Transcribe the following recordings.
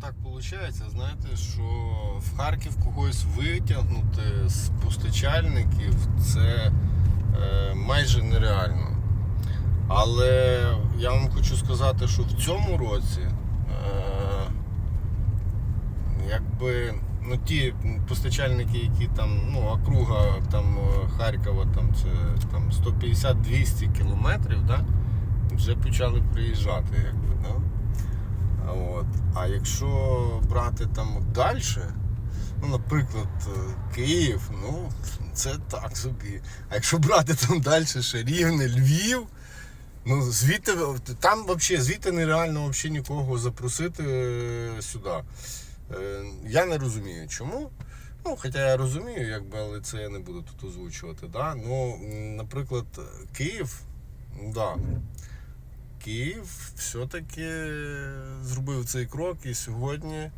так виходить, знаєте, що в Харків когось витягнути з постачальників це е, майже нереально. Але я вам хочу сказати, що в цьому році е, якби ну, ті постачальники, які там, ну, округа там, е, Харкова, там, це там, 150-200 кілометрів, да, вже почали приїжджати. Якби, да? От. А якщо брати там далі, ну, наприклад, е, Київ, ну, це так собі. А якщо брати там далі ще Рівне, Львів, ну звідти там взагалі звідти нереально взагалі нікого запросити е, сюди. Е, Я не розумію чому. Ну, хоча я розумію, якби, але це я не буду тут озвучувати. Да? Ну, наприклад, Київ, да, Київ все-таки зробив цей крок, і сьогодні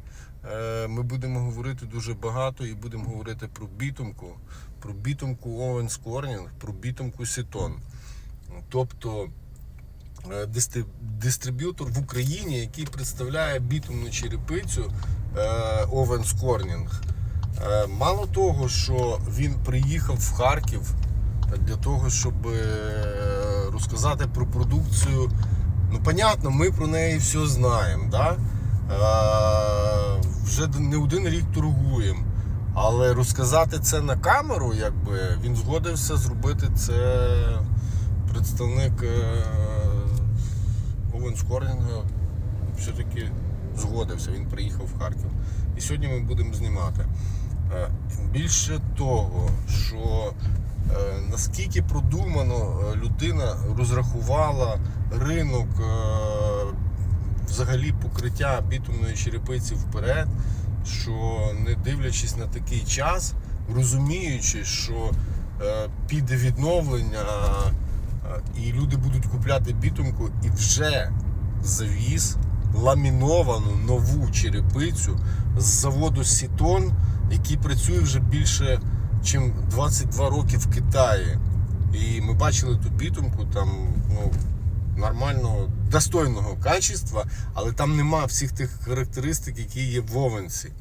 е, ми будемо говорити дуже багато і будемо говорити про бітумку, про бітумку Owens Corning, про бітумку Сітон. Тобто е, дистриб'ютор в Україні, який представляє бітумну черепицю Owens Corning. Е, Мало того, що він приїхав в Харків для того, щоб розказати про продукцію. Ну, понятно, ми про неї все знаємо. Да? Е, Вже не один рік торгуємо. Але розказати це на камеру, якби він згодився зробити це представник е, Овенс Корнінга все-таки згодився, він приїхав в Харків. І сьогодні ми будемо знімати. Е, Більше того, що наскільки продумано е, людина розрахувала ринок е, взагалі покриття бітумної черепиці вперед, що не дивлячись на такий час, розуміючи, що е, піде відновлення, е, і люди будуть купляти бітумку і вже завіз ламіновану нову черепицю з заводу Сітон, який працює вже більше ніж 22 роки в Китаї. І ми бачили ту бітумку там ну, нормального, достойного качества, але там нема всіх тих характеристик, які є в Овенці.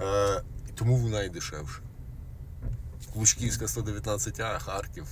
Е, тому вона і дешевша. Лучківська 119А, Харків.